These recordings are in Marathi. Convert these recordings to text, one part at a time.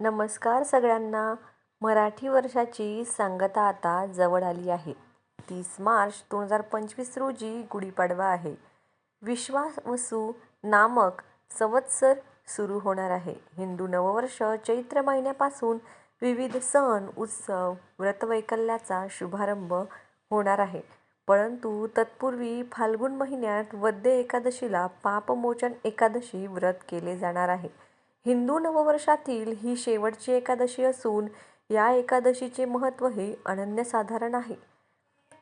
नमस्कार सगळ्यांना. मराठी वर्षाची सांगता आता जवळ आली आहे. तीस मार्च दोन हजार पंचवीस रोजी गुढीपाडवा आहे. विश्वावसू नामक संवत्सर सुरू होणार आहे. हिंदू नववर्ष चैत्र महिन्यापासून विविध सण उत्सव व्रतवैकल्याचा शुभारंभ होणार आहे. परंतु तत्पूर्वी फाल्गुन महिन्यात वद्य एकादशीला पापमोचन एकादशी व्रत केले जाणार आहे. हिंदू नववर्षातील ही शेवटची एकादशी असून या एकादशीचे महत्त्व हे अनन्यसाधारण आहे.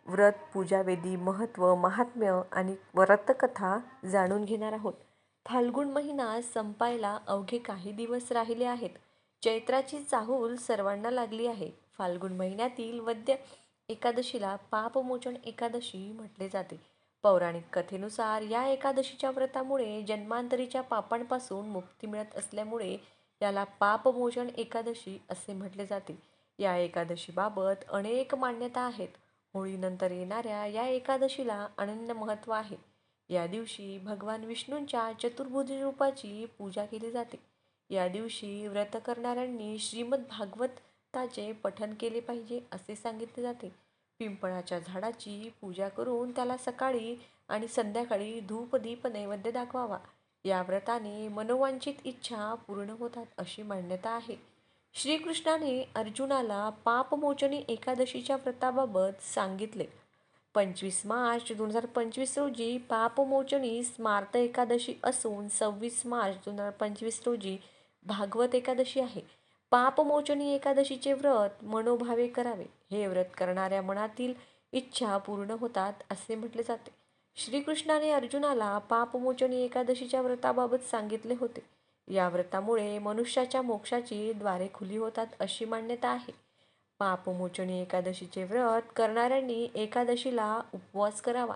व्रत पूजावेदी महत्त्व महात्म्य आणि व्रतकथा जाणून घेणार आहोत. फाल्गुन महिना संपायला अवघे काही दिवस राहिले आहेत. चैत्राची चाहूल सर्वांना लागली आहे. फाल्गुन महिन्यातील वद्य एकादशीला पापमोचन एकादशी म्हटले जाते. पौराणिक कथेनुसार या एकादशीच्या व्रतामुळे जन्मांतरीच्या पापांपासून मुक्ती मिळत असल्यामुळे याला पापमोचन एकादशी असे म्हटले जाते. या एकादशीबाबत अनेक मान्यता आहेत. होळीनंतर येणाऱ्या या एकादशीला अनन्य महत्त्व आहे. या दिवशी भगवान विष्णूंच्या चतुर्भुजी रूपाची पूजा केली जाते. या दिवशी व्रत करणाऱ्यांनी श्रीमद भागवताचे पठन केले पाहिजे असे सांगितले जाते. पिंपळाच्या झाडाची पूजा करून त्याला सकाळी आणि संध्याकाळी धूपदीप नैवेद्य दाखवावा. या व्रताने मनोवांछित इच्छा पूर्ण होतात अशी मान्यता आहे. श्रीकृष्णाने अर्जुनाला पापमोचनी एकादशीच्या व्रताबाबत सांगितले. पंचवीस मार्च दोन हजार पंचवीस रोजी पापमोचनी स्मार्त एकादशी असून सव्वीस मार्च दोन हजार पंचवीस रोजी भागवत एकादशी आहे. पापमोचनी एकादशीचे व्रत मनोभावे करावे. हे व्रत करणाऱ्या मनातील इच्छा पूर्ण होतात असे म्हटले जाते. श्रीकृष्णाने अर्जुनाला पापमोचनी एकादशीच्या व्रताबाबत सांगितले होते. या व्रतामुळे मनुष्याच्या मोक्षाची द्वारे खुली होतात अशी मान्यता आहे. पापमोचनी एकादशीचे व्रत करणाऱ्यांनी एकादशीला उपवास करावा.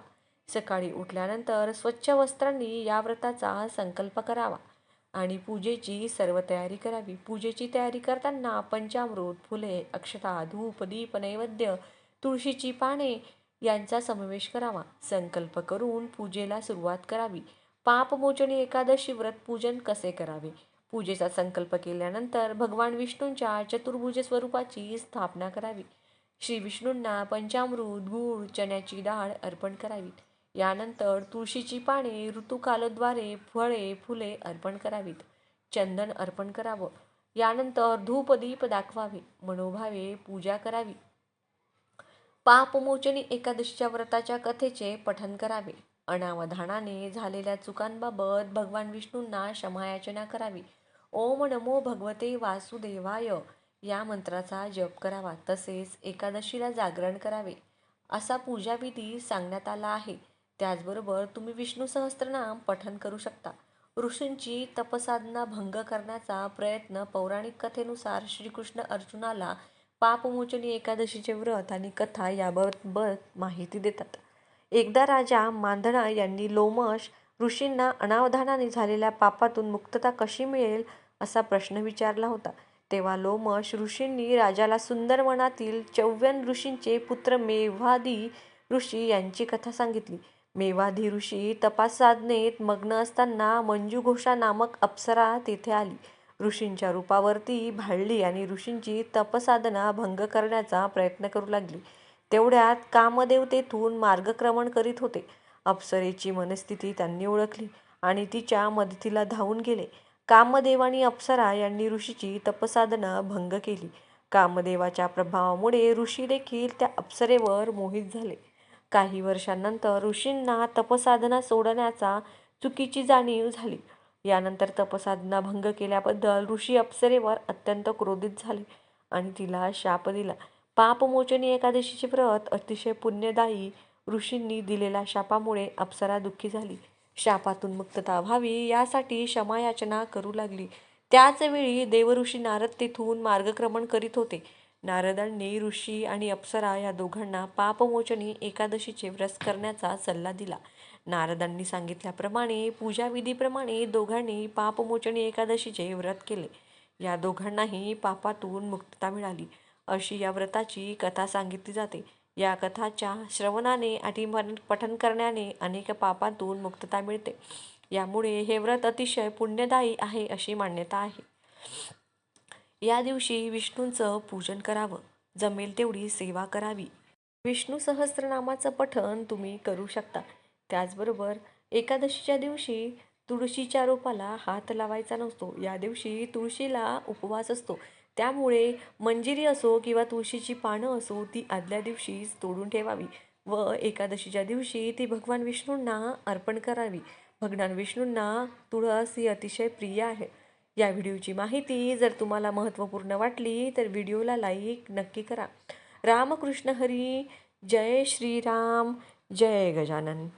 सकाळी उठल्यानंतर स्वच्छ वस्त्रांनी या व्रताचा संकल्प करावा. आणि पूजेची सर्व तयारी करावी. पूजेची तयारी करताना पंचामृत फुले अक्षता धूप दीप नैवेद्य तुळशीची पाने यांचा समावेश करावा. संकल्प करून पूजेला सुरुवात करावी. पापमोचनी एकादशी व्रत पूजन कसे करावे? पूजेचा संकल्प केल्यानंतर भगवान विष्णूंच्या चतुर्भुज स्वरूपाची स्थापना करावी. श्री विष्णूंना पंचामृत गूळ चण्याची डाळ अर्पण करावी. यानंतर तुळशीची पाने ऋतुकालद्वारे फळे फुले अर्पण करावीत. चंदन अर्पण करावं. यानंतर धूपदीप दाखवावे. मनोभावे पूजा करावी. पापमोचनी एकादशीच्या व्रताच्या कथेचे पठन करावे. अनावधानाने झालेल्या चुकांबाबत भगवान विष्णूंना क्षमायाचना करावी. ओम नमो भगवते वासुदेवाय. या मंत्राचा जप करावा. तसेच एकादशीला जागरण करावे. असा पूजाविधी सांगण्यात आला आहे. त्याचबरोबर तुम्ही विष्णू सहस्त्रनाम पठन करू शकता. ऋषींची तपसाधना भंग करण्याचा प्रयत्न पौराणिक कथेनुसार श्रीकृष्ण अर्जुनाला पापमोचनी एकादशीचे व्रत आणि कथा याबाबत माहिती देतात. एकदा राजा मांधणा यांनी लोमश ऋषींना अनावधानाने झालेल्या पापातून मुक्तता कशी मिळेल असा प्रश्न विचारला होता. तेव्हा लोमश ऋषींनी राजाला सुंदरवनातील चौव्यन ऋषींचे पुत्र मेवादी ऋषी यांची कथा सांगितली. मेवाधी ऋषी तपास साधनेत मग्न असताना मंजुघोषा नामक अप्सरा तेथे आली. ऋषींच्या रूपावरती भाळली आणि ऋषींची तपसाधना भंग करण्याचा प्रयत्न करू लागली. तेवढ्यात कामदेव तेथून मार्गक्रमण करीत होते. अप्सरेची मनस्थिती त्यांनी ओळखली आणि तिच्या मदतीला धावून गेले. कामदेव आणि अप्सरा यांनी ऋषीची तपसाधना भंग केली. कामदेवाच्या प्रभावामुळे ऋषी देखील त्या अप्सरेवर मोहित झाले. काही वर्षांनंतर ऋषींना तपसाधना सोडण्याचा चुकीची जाणीव झाली. यानंतर तपसाधना भंग केल्याबद्दल ऋषी अप्सरेवर अत्यंत क्रोधित झाले आणि तिला शाप दिला. पापमोचनी एकादशीचे व्रत अतिशय पुण्यदायी ऋषींनी दिलेल्या शापामुळे अप्सरा दुःखी झाली. शापातून मुक्तता व्हावी यासाठी क्षमायाचना करू लागली. त्याच वेळी देवऋषी नारद तेथून मार्गक्रमण करीत होते. नारदांनी ऋषी आणि अप्सरा या दोघांना पापमोचनी एकादशीचे व्रत करण्याचा सल्ला दिला. नारदांनी सांगितल्याप्रमाणे पूजाविधीप्रमाणे दोघांनी पापमोचनी एकादशीचे व्रत केले. या दोघांनाही पापातून मुक्तता मिळाली. अशी या व्रताची कथा सांगितली जाते. या कथाच्या श्रवणाने आणि पठन करण्याने अनेक पापातून मुक्तता मिळते. यामुळे हे व्रत अतिशय पुण्यदायी आहे अशी मान्यता आहे. या दिवशी विष्णूंचं पूजन करावं. जमेल तेवढी सेवा करावी. विष्णू सहस्रनामाचं पठण तुम्ही करू शकता. त्याचबरोबर एकादशीच्या दिवशी तुळशीच्या रोपाला हात लावायचा नसतो. या दिवशी तुळशीला उपवास असतो. त्यामुळे मंजिरी असो किंवा तुळशीची पानं असो ती आदल्या दिवशीच तोडून ठेवावी व एकादशीच्या दिवशी ती भगवान विष्णूंना अर्पण करावी. भगवान विष्णूंना तुळस ही अतिशय प्रिय आहे. या व्हिडिओची माहिती. जर तुम्हाला महत्त्वपूर्ण वाटली तर व्हिडिओला लाईक नक्की करा. रामकृष्ण हरी. जय श्रीराम. जय गजानन.